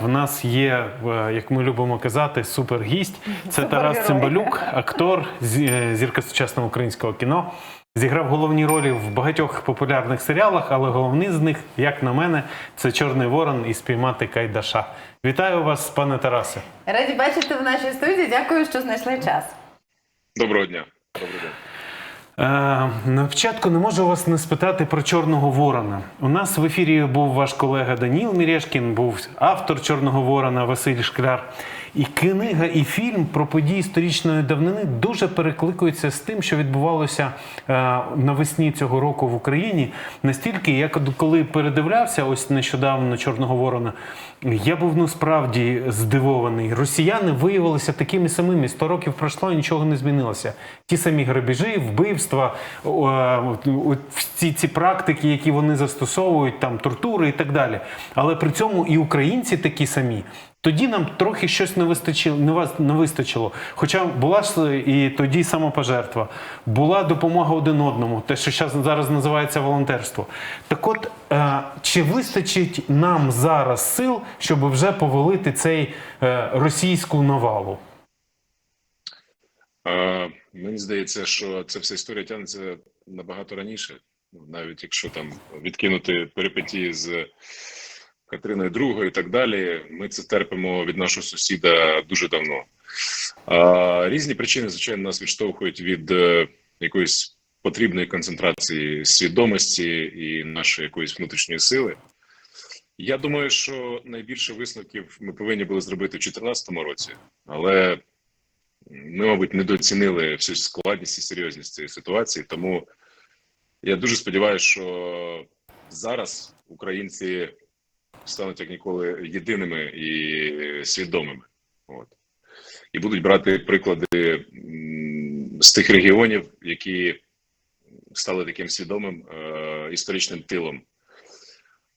В нас є, е, як ми любимо казати, супергість. Це Тарас Цимбалюк, актор, е, зірка сучасного українського кіно. Зіграв головні ролі в багатьох популярних серіалах, але головний з них, як на мене, це Чорний Ворон і спіймати Кайдаша. Вітаю вас, пане Тарасе. Раді бачити в нашій студії. Дякую, що знайшли час. Доброго дня. Добрий день. Е, на початку не можу вас не спитати про Чорного Ворона. У нас в ефірі був ваш колега Даніл Мірєшкін, був автор Чорного Ворона Василь Шкляр. І книга, і фільм про події історичної давнини дуже перекликуються з тим, що відбувалося е, навесні цього року в Україні. Настільки, я коли передивлявся ось нещодавно Чорного Ворона, я був ну справді здивований. Росіяни виявилися такими самими. Сто років пройшло, нічого не змінилося. Ті самі грабежі, вбивства, е, всі ці практики, які вони застосовують, там тортури і так далі. Але при цьому і українці такі самі. Тоді нам трохи щось не вистачило, не не вистачило. Хоча була ж і тоді самопожертва, була допомога один одному, те, що зараз називається волонтерство. Так от, е, чи вистачить нам зараз сил, щоб вже повалити цей е, російську навалу? А, мені здається, що ця вся історія тягнеться набагато раніше, навіть якщо там відкинути перипетії з Катериною II і так далі. Ми це терпимо від нашого сусіда дуже давно. А, різні причини, звичайно, нас відштовхують від е, якоїсь потрібної концентрації свідомості і нашої якоїсь внутрішньої сили. Я думаю, що найбільше висновків ми повинні були зробити в 2014 році, але ми, мабуть, недооцінили всю складність і серйозність цієї ситуації. Тому я дуже сподіваюся, що зараз українці стануть як ніколи єдиними і свідомими. От. І будуть брати приклади з тих регіонів, які стали таким свідомим е, історичним тилом,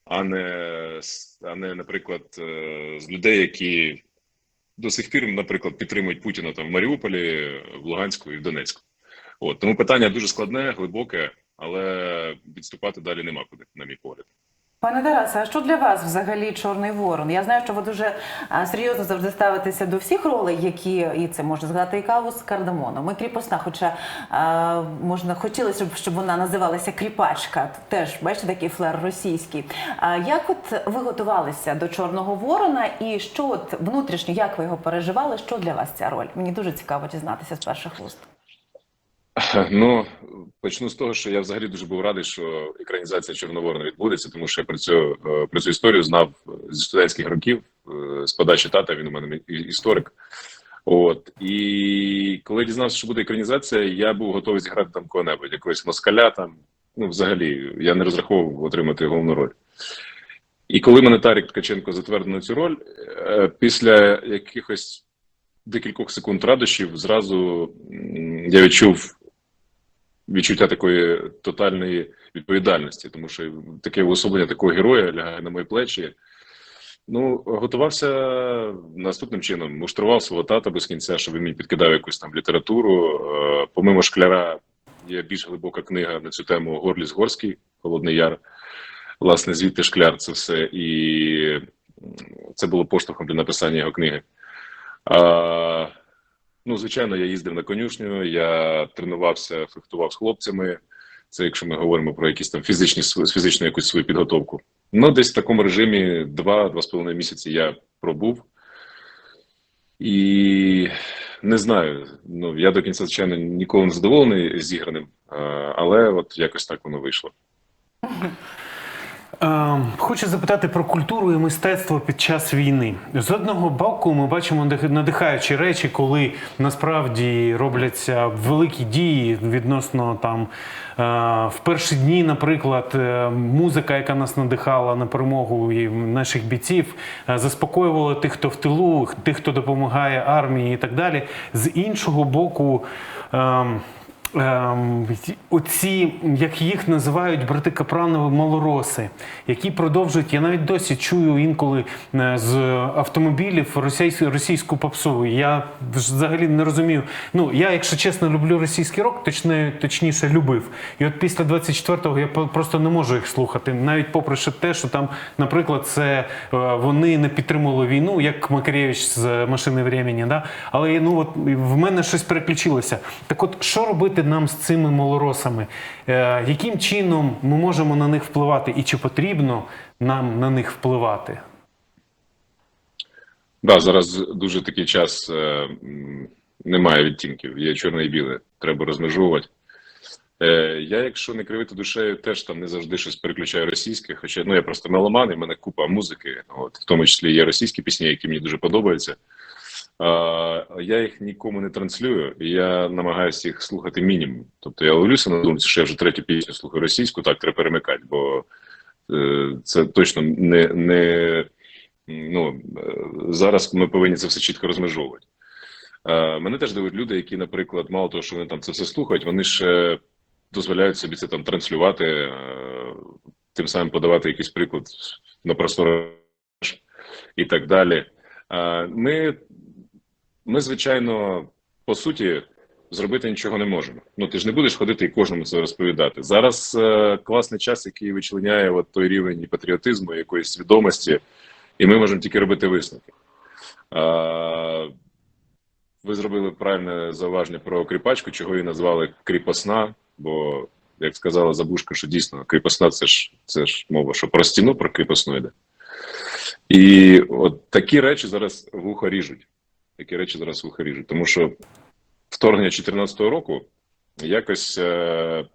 а не, а не, наприклад, е, з людей, які до сих пір, наприклад, підтримують Путіна там в Маріуполі, в Луганську і в Донецьку. От тому питання дуже складне, глибоке, але відступати далі нема куди, на мій погляд. Пане Тарасе, а що для вас взагалі Чорний Ворон? Я знаю, що ви дуже серйозно завжди ставитеся до всіх ролей, які і це можна згадати і каву з кардамоном. І кріпосна, хоча а, можна хотілося б, щоб вона називалася кріпачка. Теж бачите такий флер російський. А як от ви готувалися до Чорного Ворона, і що от внутрішньо, як ви його переживали? Що для вас ця роль? Мені дуже цікаво дізнатися з перших вуст. Ну почну з того, що я взагалі дуже був радий, що екранізація Чорноворона відбудеться, тому що я про цю е, про цю історію знав зі студентських років е, з подачі тата. Він у мене історик. От і коли дізнався, що буде екранізація, я був готовий зіграти там кого-небудь, якогось москаля. Там ну взагалі я не розраховував отримати головну роль. І коли мене Тарік Ткаченко затвердив на цю роль, е, після якихось декількох секунд радощів, зразу я відчув відчуття такої тотальної відповідальності, тому що таке уособлення такого героя лягає на мої плечі. Ну, готувався наступним чином. Муштрував свого тата без кінця, щоб він мені підкидав якусь там літературу. Е, Помимо шкляра є більш глибока книга на цю тему Горліс Горський, Холодний Яр. Власне, звідти шкляр це все. І це було поштовхом для написання його книги. А, ну, звичайно, я їздив на конюшню, я тренувався, фехтував з хлопцями. Це якщо ми говоримо про якісь там фізичні фізичну якусь свою підготовку. Ну, десь в такому режимі два-два з половиною місяці я пробув. І не знаю. Ну, я до кінця, звичайно, ніколи не задоволений зіграним, але от якось так воно вийшло. Е, Хочу запитати про культуру і мистецтво під час війни. З одного боку, ми бачимо надихаючі речі, коли насправді робляться великі дії відносно там е, в перші дні, наприклад, е, музика, яка нас надихала на перемогу і наших бійців, е, заспокоювала тих, хто в тилу, тих, хто допомагає армії і так далі. З іншого боку. Ем, оці, як їх називають брати Капранови малороси, які продовжують, я навіть досі чую інколи е, з автомобілів російську, попсу. Я взагалі не розумію. Ну, я, якщо чесно, люблю російський рок, точне, точніше любив. І от після 24-го я просто не можу їх слухати, навіть попри те, що там, наприклад, це е, вони не підтримували війну, як Макаревич з машини времени, да? але ну, от, в мене щось переключилося. Так от, що робити нам з цими малоросами? Е, яким чином ми можемо на них впливати, і чи потрібно нам на них впливати? Да, зараз дуже такий час е, немає відтінків, є чорне і біле, треба розмежовувати. Е, я, якщо не кривити душею, теж там не завжди щось переключаю російське, хоча ну я просто меломан, і в мене купа музики, от, в тому числі є російські пісні, які мені дуже подобаються. Я їх нікому не транслюю, і я намагаюся їх слухати мінімум. Тобто я ловлюся на думці, що я вже третю пісню слухаю російську, так треба перемикати, бо е, це точно не, не ну, е, зараз ми повинні це все чітко розмежовувати. Е, мене теж дивують люди, які, наприклад, мало того, що вони там це все слухають, вони ще дозволяють собі це там транслювати, тим самим подавати якийсь приклад на просторах і так далі. Ми, ми, звичайно, по суті, зробити нічого не можемо. Ну, ти ж не будеш ходити і кожному це розповідати. Зараз е, класний час, який вичленяє от той рівень патріотизму, якоїсь свідомості, і ми можемо тільки робити висновки. Е, ви зробили правильне зауваження про кріпачку, чого її назвали кріпосна, бо, як сказала Забушка, що дійсно кріпосна це ж це ж мова, що про стіну про кріпосну йде. І от такі речі зараз вуха ріжуть. Такі речі зараз вуха ріжуть. Тому що вторгнення 2014 року якось е,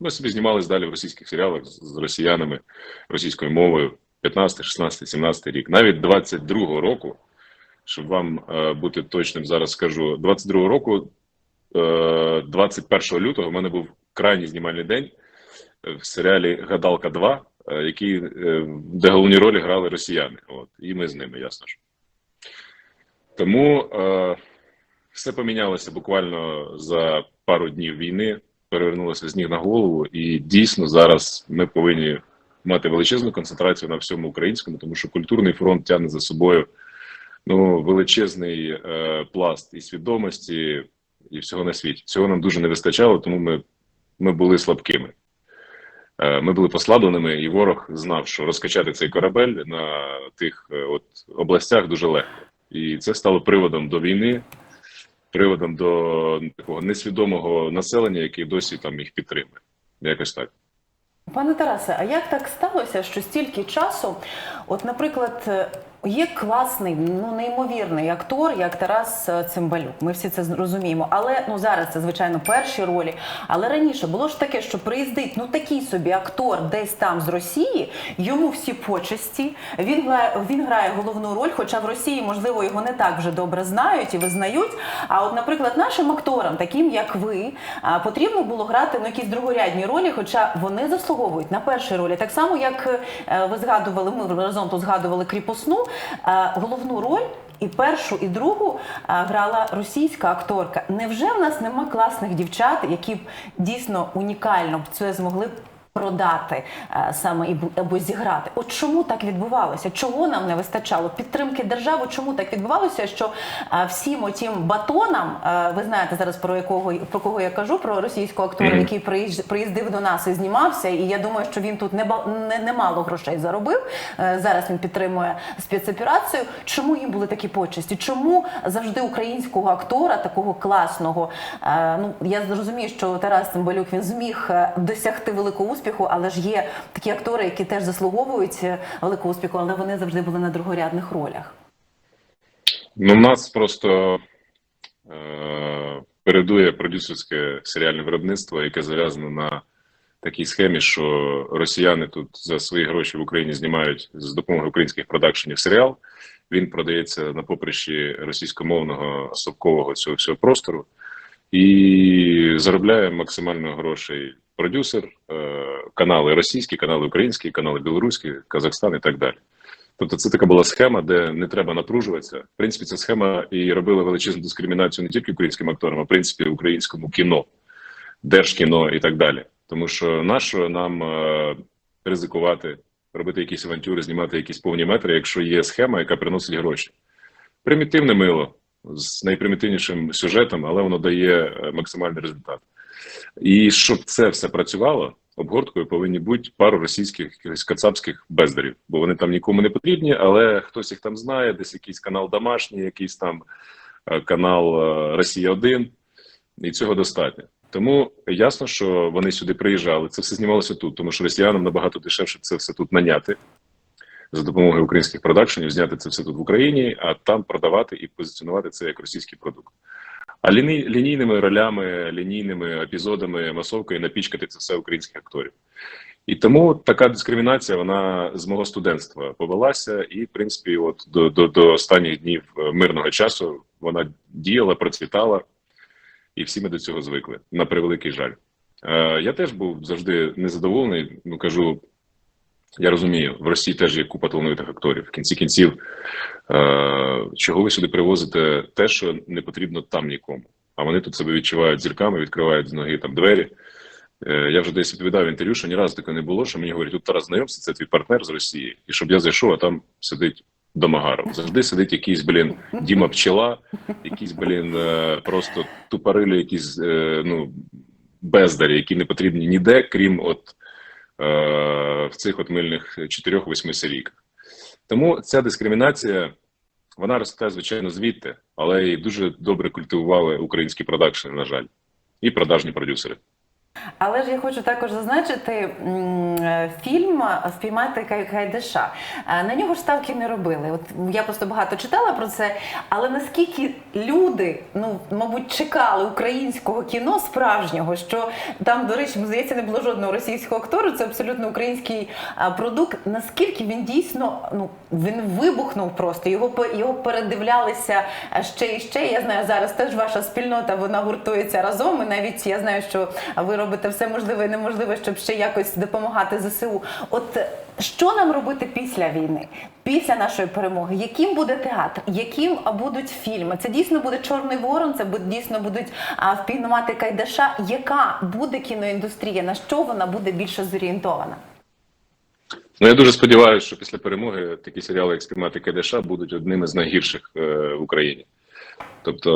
ми собі знімались далі в російських серіалах з, росіянами російською мовою 15, 16, 17 рік. Навіть 22 року, щоб вам е, бути точним, зараз скажу, 22 року, е, 21 лютого, в мене був крайній знімальний день в серіалі Гадалка 2, е, який, е, де головні ролі грали росіяни. От, і ми з ними, ясно ж. Тому е, все помінялося буквально за пару днів війни, перевернулося з ніг на голову, і дійсно зараз ми повинні мати величезну концентрацію на всьому українському, тому що культурний фронт тягне за собою ну, величезний е, пласт і свідомості, і всього на світі. Цього нам дуже не вистачало, тому ми, ми були слабкими. Е, Ми були послабленими, і ворог знав, що розкачати цей корабель на тих е, от областях дуже легко. І це стало приводом до війни, приводом до такого несвідомого населення, яке досі там їх підтримує. Якось так. Пане Тарасе, а як так сталося, що стільки часу, от, наприклад, є класний, ну неймовірний актор, як Тарас е, Цимбалюк. Ми всі це розуміємо. Але ну зараз це звичайно перші ролі. Але раніше було ж таке, що приїздить ну такий собі актор десь там з Росії, йому всі почесті. Він грає, він грає головну роль, хоча в Росії можливо його не так вже добре знають і визнають. А от, наприклад, нашим акторам, таким як ви, потрібно було грати ну, якісь другорядні ролі, хоча вони заслуговують на перші ролі. Так само, як е, ви згадували, ми разом тут згадували кріпосну, е, головну роль. І першу, і другу а, грала російська акторка. Невже в нас нема класних дівчат, які б дійсно унікально б це змогли продати е, саме і або зіграти? От чому так відбувалося? Чого нам не вистачало? Підтримки держави? Чому так відбувалося? Що е, всім отім батонам, е, ви знаєте зараз про якого про кого я кажу, про російського актора, який приїздив до нас і знімався. І я думаю, що він тут неба- не, немало грошей заробив. Зараз він підтримує спецоперацію. Чому їм були такі почесті? Чому завжди українського актора, такого класного? Ну я зрозумію, що Тарас Цимбалюк він зміг досягти великого успіху, але ж є такі актори, які теж заслуговують е, великого успіху, але вони завжди були на другорядних ролях. Ну, в нас просто е, передує продюсерське серіальне виробництво, яке зав'язано на такій схемі, що росіяни тут за свої гроші в Україні знімають з допомогою українських продакшенів серіал. Він продається на поприщі російськомовного совкового цього всього простору і заробляє максимально грошей продюсер, е, канали російські, канали українські, канали білоруські, Казахстан і так далі. Тобто це така була схема, де не треба напружуватися. В принципі, ця схема і робила величезну дискримінацію не тільки українським акторам, а в принципі українському кіно. держкіно і так далі. Тому що нащо нам е, ризикувати, робити якісь авантюри, знімати якісь повні метри, якщо є схема, яка приносить гроші. Примітивне мило з найпримітивнішим сюжетом, але воно дає е, максимальний результат. І щоб це все працювало, обгорткою повинні бути пару російських якихось кацапських бездарів, бо вони там нікому не потрібні, але хтось їх там знає, десь якийсь канал домашній, якийсь там е, канал е, Росія 1 і цього достатньо. Тому ясно, що вони сюди приїжджали. Це все знімалося тут, тому що росіянам набагато дешевше це все тут наняти за допомогою українських продакшенів, зняти це все тут в Україні, а там продавати і позиціонувати це як російський продукт. А ліні, лінійними ролями, лінійними епізодами, масовкою напічкати це все українських акторів. І тому така дискримінація вона з мого студентства повелася, і в принципі, от до, до, до останніх днів е, мирного часу вона діяла, процвітала, і всі ми до цього звикли. На превеликий жаль. Е, я теж був завжди незадоволений. Ну кажу, я розумію, в Росії теж є купа талановитих акторів. В кінці кінців, е, чого ви сюди привозите те, що не потрібно там нікому. А вони тут себе відчувають зірками, відкривають з ноги там двері. Е, я вже десь відповідав в інтерв'ю, що ні разу таке не було, що мені говорять, тут Тарас знайомся, це твій партнер з Росії. І щоб я зайшов, а там сидить Домагаров. Завжди сидить якийсь, блін, Діма Пчела, якийсь, блін, е, просто тупорилі, якісь е, ну, бездарі, які не потрібні ніде, крім от в цих от мильних 4-8 серійках. Тому ця дискримінація вона росте, звичайно, звідти, але і дуже добре культивували українські продакшени, на жаль, і продажні продюсери. Але ж я хочу також зазначити е, фільм Впіймати Кай- Кайдаша. Е, На нього ж ставки не робили. От я просто багато читала про це. Але наскільки люди, ну мабуть, чекали українського кіно справжнього, що там, до речі, здається, не було жодного російського актору. Це абсолютно український продукт. Наскільки він дійсно ну він вибухнув просто його його передивлялися е, ще і ще. Я знаю, зараз теж ваша спільнота вона гуртується разом. І навіть я знаю, що ви робите все можливе і неможливе, щоб ще якось допомагати ЗСУ. От е, що нам робити після війни, після нашої перемоги? Яким буде театр? Яким будуть фільми? Це дійсно буде Чорний Ворон, це дійсно будуть а, впіймати Кайдаша. Яка буде кіноіндустрія? На що вона буде більше зорієнтована? Ну я дуже сподіваюся, що після перемоги такі серіали, як «Спіймати КДШ будуть одними з найгірших е, в Україні. Тобто,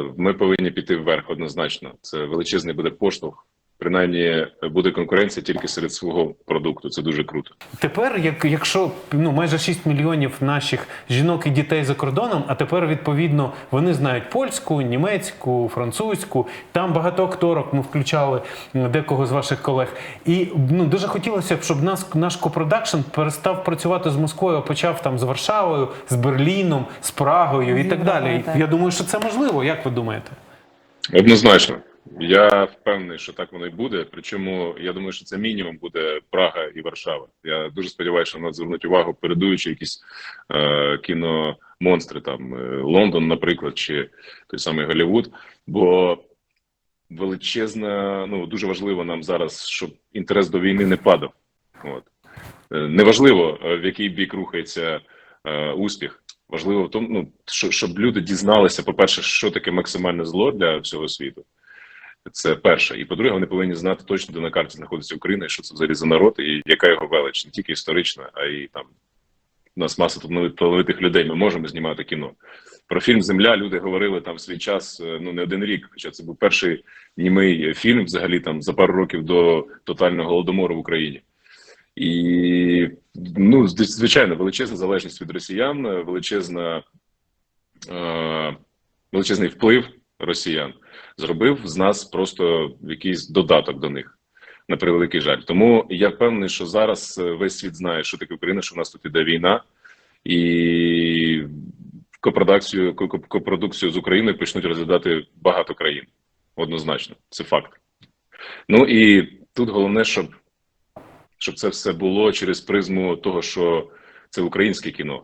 е, ми повинні піти вверх однозначно. Це величезний буде поштовх. Принаймні буде конкуренція тільки серед свого продукту. Це дуже круто. Тепер, як, якщо ну майже 6 мільйонів наших жінок і дітей за кордоном, а тепер відповідно вони знають польську, німецьку, французьку. Там багато акторок ми включали декого з ваших колег. І ну дуже хотілося б, щоб нас наш копродакшн перестав працювати з Москвою, а почав там з Варшавою, з Берліном, з Прагою і так далі. Так. Я думаю, що це можливо. Як ви думаєте? Однозначно. Я впевнений, що так воно і буде. Причому я думаю, що це мінімум буде Прага і Варшава. Я дуже сподіваюся, що на нас звернуть увагу, передуючи якісь е, кіномонстри, там е, Лондон, наприклад, чи той самий Голлівуд. Бо величезна, ну дуже важливо нам зараз, щоб інтерес до війни не падав. От Е, неважливо е, в який бік рухається е, успіх. Важливо в тому, ну що, щоб люди дізналися, по-перше, що таке максимальне зло для всього світу. Це перше. І по-друге, вони повинні знати точно, де на карті знаходиться Україна, і що це взагалі за народ, і яка його велич, не тільки історична, а й там у нас маса талановит- талановитих людей. Ми можемо знімати кіно. Про фільм Земля люди говорили там в свій час е, ну не один рік. Хоча це був перший німий фільм, взагалі там за пару років до тотального голодомору в Україні. І ну, звичайно, величезна залежність від росіян, величезна, е, величезний вплив росіян зробив з нас просто якийсь додаток до них. На превеликий жаль. Тому я впевнений, що зараз е, весь світ знає, що таке Україна, що в нас тут іде війна, і копродукцію, ко- ко- копродукцію з Україною почнуть розглядати багато країн. Однозначно, це факт. Ну і тут головне, щоб, щоб це все було через призму того, що це українське кіно.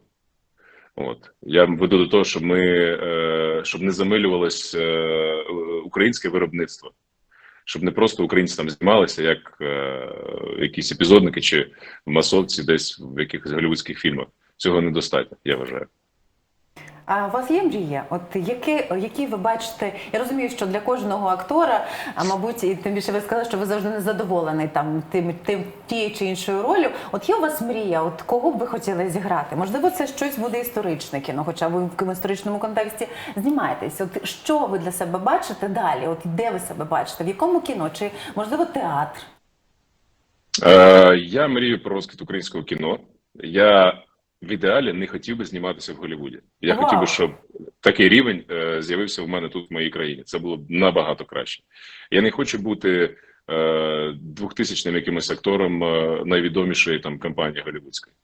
От я веду до того, щоб ми е, щоб не замилювалось е, українське виробництво, щоб не просто українці там знімалися, як е, якісь епізодники чи масовці, десь в якихось голівудських фільмах. Цього недостатньо, я вважаю. А у вас є мрія? От які, які ви бачите? Я розумію, що для кожного актора, а мабуть, і тим більше ви сказали, що ви завжди не задоволений там тим, тим тією чи іншою ролью. От є у вас мрія? От кого б ви хотіли зіграти? Можливо, це щось буде історичне кіно, хоча ви в історичному контексті знімаєтесь. От що ви для себе бачите далі? От де ви себе бачите? В якому кіно? Чи можливо театр? Е, я мрію про розквіт українського кіно. Я в ідеалі не хотів би зніматися в Голлівуді. Я Вау. хотів би, щоб такий рівень е, з'явився в мене тут в моїй країні. Це було б набагато краще. Я не хочу бути е, двохтисячним якимось актором е, найвідомішої там компанії голлівудської.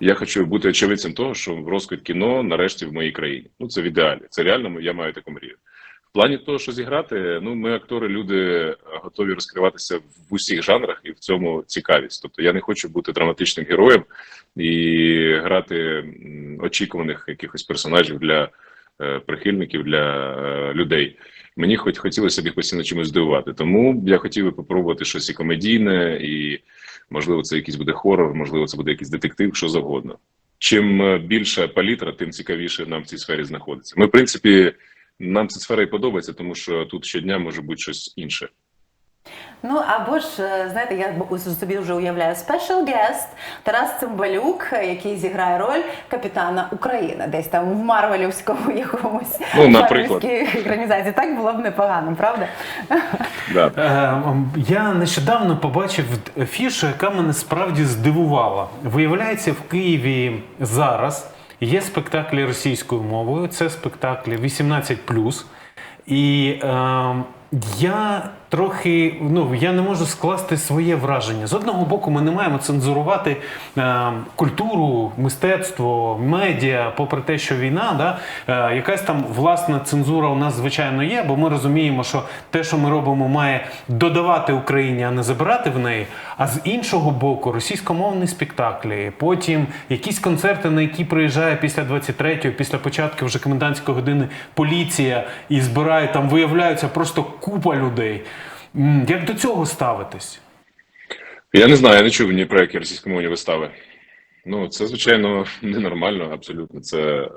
Я хочу бути очевидцем того, що розквіт кіно нарешті в моїй країні. Ну це в ідеалі. Це реально я маю таку мрію. Плані того, що зіграти, ну ми актори, люди готові розкриватися в усіх жанрах, і в цьому цікавість. Тобто я не хочу бути драматичним героєм і грати очікуваних якихось персонажів для е, прихильників, для е, людей. Мені хоч хотілося б їх постійно чимось здивувати. Тому я хотів би попробувати щось і комедійне, і можливо, це якийсь буде хорор, можливо, це буде якийсь детектив, що завгодно. Чим е, більша палітра, тим цікавіше нам в цій сфері знаходиться. Ми, в принципі, нам ця сфера і подобається, тому що тут щодня може бути щось інше. Ну або ж е, знаєте, я собі вже уявляю special guest Тарас Цимбалюк, який зіграє роль капітана України, десь там в Марвелівському якомусь Ну, наприклад. Марвельській екранізації. Так було б непогано, правда? Да. Е, Я нещодавно побачив фішу, яка мене справді здивувала. Виявляється, в Києві зараз є спектаклі російською мовою. Це спектаклі 18+. І е, я трохи ну я не можу скласти своє враження. З одного боку, ми не маємо цензурувати е, культуру, мистецтво, медіа, попри те, що війна, да, е, якась там власна цензура у нас звичайно є, бо ми розуміємо, що те, що ми робимо, має додавати Україні, а не забирати в неї. А з іншого боку, російськомовні спектаклі, потім якісь концерти, на які приїжджає після 23-го, після початку вже комендантської години поліція і збирає там, виявляються просто купа людей. Як до цього ставитись? Я не знаю, я не чув ні про які російськомовні вистави. Ну, це, звичайно, ненормально, абсолютно. Це е,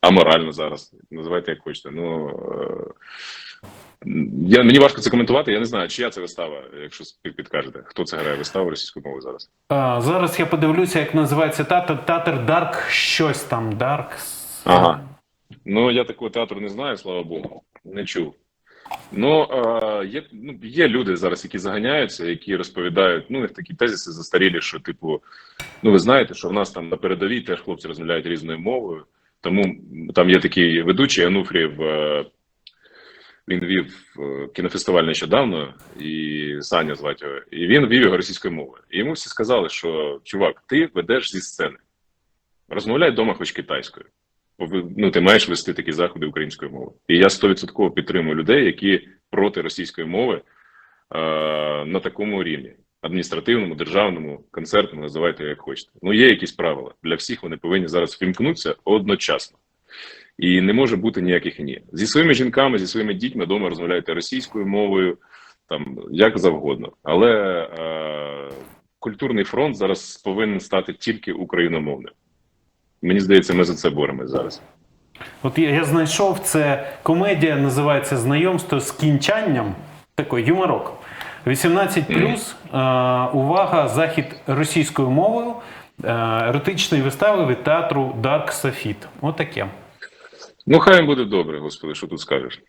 аморально зараз. Називайте як хочете. Ну, е, я, мені важко це коментувати. Я не знаю, чия це вистава, якщо підкажете. Хто це грає виставу російською мовою зараз? А, зараз я подивлюся, як називається театр. Театр Дарк, щось там. Дарк. Ага. Ну, я такого театру не знаю, слава Богу. Не чув. Ну, є, ну, є люди зараз, які заганяються, які розповідають, ну, них такі тезиси застарілі, що, типу, ну, ви знаєте, що в нас там на передовій теж хлопці розмовляють різною мовою. Тому там є такий ведучий Ануфрієв, е, він вів е, кінофестиваль нещодавно, і Саня звати його, і він вів його російською мовою. І йому всі сказали, що чувак, ти ведеш зі сцени. Розмовляй вдома хоч китайською. Ну, ти маєш вести такі заходи українською мовою. І я стовідсотково підтримую людей, які проти російської мови е, на такому рівні адміністративному, державному, концертному, називайте як хочете. Ну, є якісь правила. Для всіх вони повинні зараз вімкнутися одночасно. І не може бути ніяких ні. Зі своїми жінками, зі своїми дітьми вдома розмовляйте російською мовою, там як завгодно. Але е, культурний фронт зараз повинен стати тільки україномовним. Мені здається, ми за це боремось зараз. От я, я знайшов це комедія, називається Знайомство з кінчанням. Такий юморок. 18 плюс. увага, захід російською мовою. е, еротичної вистави від театру Dark Софіт. Отаке. Ну, хай їм буде добре, господи, що тут скажеш.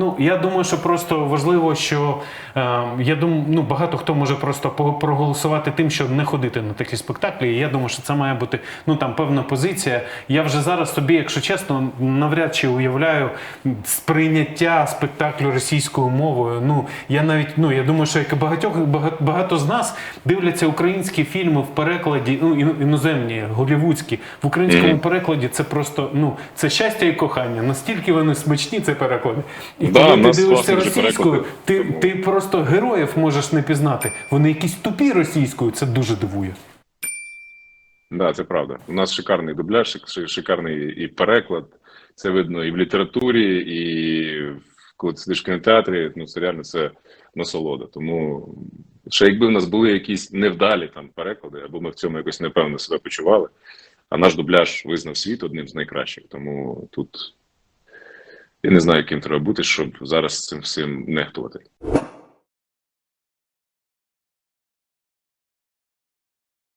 Ну, я думаю, що просто важливо, що е, я думаю, ну багато хто може просто проголосувати тим, щоб не ходити на такі спектаклі. І я думаю, що це має бути ну там певна позиція. Я вже зараз собі, якщо чесно, навряд чи уявляю сприйняття спектаклю російською мовою. Ну я навіть ну я думаю, що як і багатьох багато, багато з нас дивляться українські фільми в перекладі, ну іноземні, голівудські в українському перекладі. Це просто ну це щастя і кохання. Настільки вони смачні, ці переклади. І Да, коли ти дивишся російською, ти, ти просто героїв можеш не пізнати. Вони якісь тупі російською, це дуже дивує. Да, це правда. У нас шикарний дубляж, шикарний і переклад. Це видно і в літературі, і коли ти сидиш в кінотеатрі, ну це реально це насолода. Тому ще якби в нас були якісь невдалі там переклади, або ми в цьому якось непевно себе почували. А наш дубляж визнав світ одним з найкращих. Тому тут я не знаю, яким треба бути, щоб зараз цим всім нехтувати.